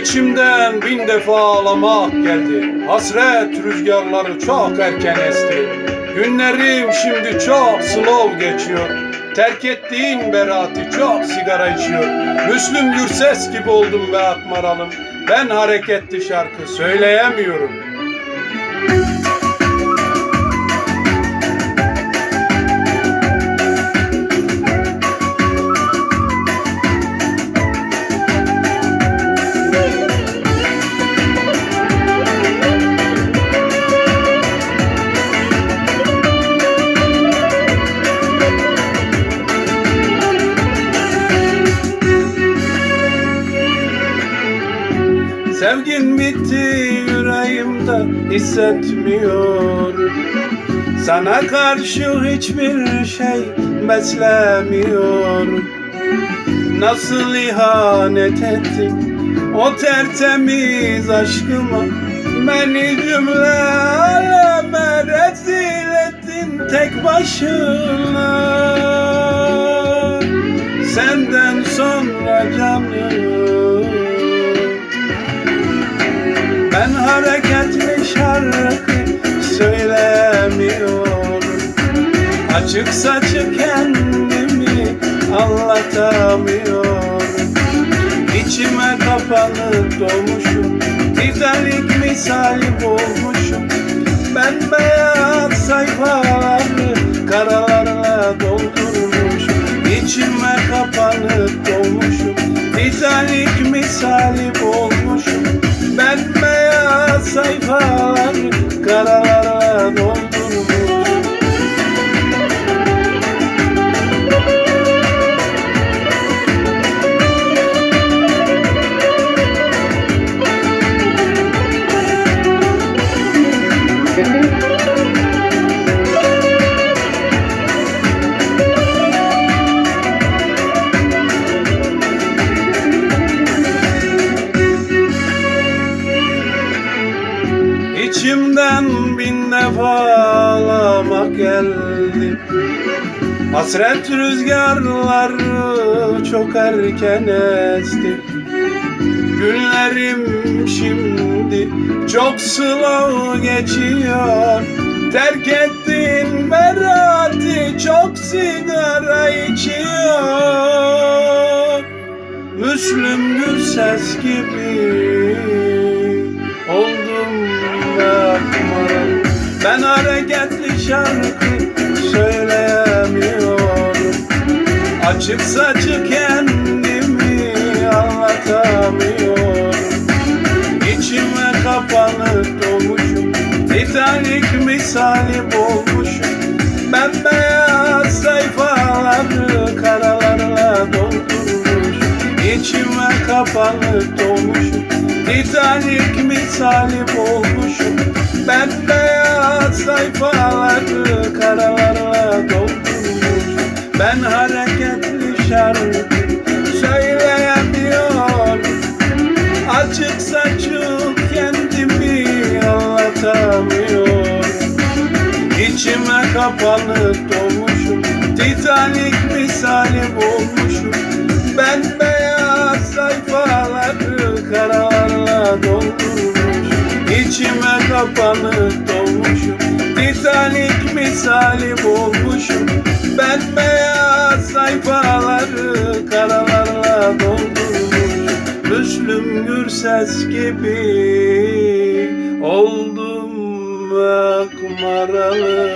İçimden bin defa ağlamak geldi. Hasret rüzgarları çok erken esti. Günlerim şimdi çok slow geçiyor. Terk ettiğin beraati çok sigara içiyor. Müslüm Gürses gibi oldum ve atmaralım. Ben hareketli şarkı söyleyemiyorum. Sevgin bitti yüreğimde hissetmiyor. Sana karşı hiçbir şey beslemiyor. Nasıl ihanet ettin o tertemiz aşkıma? Beni cümle aleme rezil ettin tek başına. Senden sonra canım ben hareketli şarkı söylemiyorum Açık saçık kendimi anlatamıyorum. İçime kapanıp dolmuşum Titanic misali bulmuşum. Ben beyaz sayfaları karalarla doldurmuşum. İçime kapanıp dolmuşum Titanic misali sayfaları karalarla doldurmuşum ağlamak geldi. Hasret rüzgarları çok erken esti. Günlerim şimdi çok slow geçiyor. Terk ettin berati çok sigara içiyor. Müslüm Gürses gibi Açık saçık kendimi anlatamıyorum. İçime kapanıp dolmuşum Titanic misali olmuşum Ben beyaz sayfaları karalarla doldurmuşum. İçime kapanıp dolmuşum Titanic misali olmuşum Ben beyaz sayfaları karalarla doldurmuşum Ben hareketli şarkı söyleyemiyorum Açık saçık kendimi anlatamıyorum İçime kapanıp dolmuşum Titanic misali olmuşum Ben beyaz sayfaları karalarla doldurmuşum. İçime kapanıp dolmuşum Titanic misali olmuşum Ben beyaz sayfaları karalarla doldurmuşum Müslüm Gürses gibi oldum akmaralı